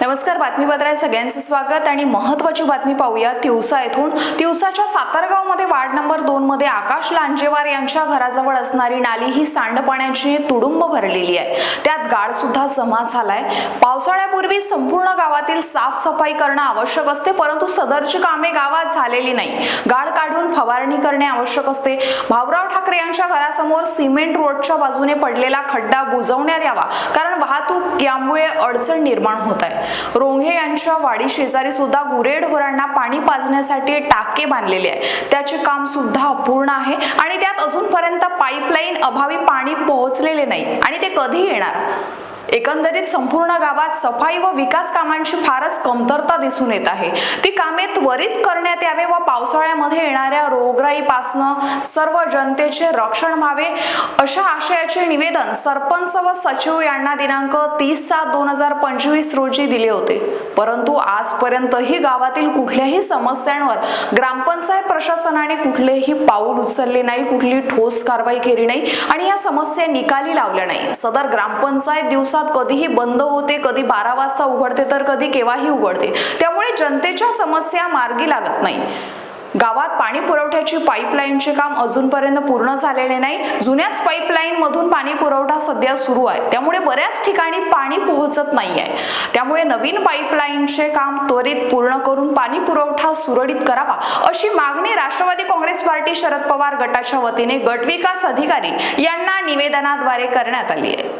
नमस्कार बातमीपत्रात सगळ्यांचं स्वागत आणि महत्वाची बातमी पाहूया तिवसा येथून. तिवसाच्या सातारगावमध्ये वार्ड नंबर दोन मध्ये आकाश लांजेवार यांच्या घराजवळ असणारी नाली ही सांडपाण्याची तुडुंब भरलेली आहे. त्यात गाळ सुद्धा जमा झालाय. पावसाळ्यापूर्वी संपूर्ण गावातील साफसफाई करणं आवश्यक असते परंतु सदरची कामे गावात झालेली नाही. गाळ काढून फवारणी करणे आवश्यक असते. भाऊराव ठाकरे यांच्या घरासमोर सिमेंट रोडच्या बाजूने पडलेला खड्डा बुजवण्यात यावा कारण वाहतूक यामुळे अडचण निर्माण होत आहे. रोंघे यांच्या वाडी शेजारी सुद्धा गुरेढोरांना पाणी पाजण्यासाठी टाके बांधलेले आहे त्याचे काम सुद्धा अपूर्ण आहे आणि त्यात अजूनपर्यंत पाईपलाईन अभावी पाणी पोहोचलेले नाही आणि ते कधी येणार? एकंदरीत संपूर्ण गावात सफाई व विकास कामांची फारच कमतरता दिसून येत आहे. ती कामे त्वरित करण्यात यावे व पावसाळ्यामध्ये येणाऱ्या रोगराईपासनं सर्व जनतेचे रक्षण व्हावे अशा आशयाचे निवेदन सरपंच व सचिव यांना दिनांक तीस सात दोन हजार पंचवीस रोजी दिले होते. परंतु आजपर्यंतही गावातील कुठल्याही समस्यांवर ग्रामपंचायत प्रशासनाने कुठलेही पाऊल उचलले नाही कुठली ठोस कारवाई केली नाही आणि या समस्या निकाली लावल्या नाही. सदर ग्रामपंचायत दिवसात कधीही बंद होते कधी बारा वाजता उघडते तर कधी केव्हाही उघडते. त्यामुळे जनतेच्या समस्या मार्गी लागत नाही. गावात पाणी पुरवठ्याची पाईपलाईनचे काम अजूनपर्यंत पूर्ण झालेले नाही. जुन्याच पाईपलाईन मधून पाणी पुरवठा सध्या सुरू आहे. त्यामुळे बऱ्याच ठिकाणी पाणी पोहोचत नाही आहे त्यामुळे नवीन पाईपलाईनचे काम त्वरित पूर्ण करून पाणी पुरवठा सुरळीत करावा अशी मागणी राष्ट्रवादी काँग्रेस पार्टी शरद पवार गटाच्या वतीने गट विकास अधिकारी यांना निवेदनाद्वारे करण्यात आली आहे.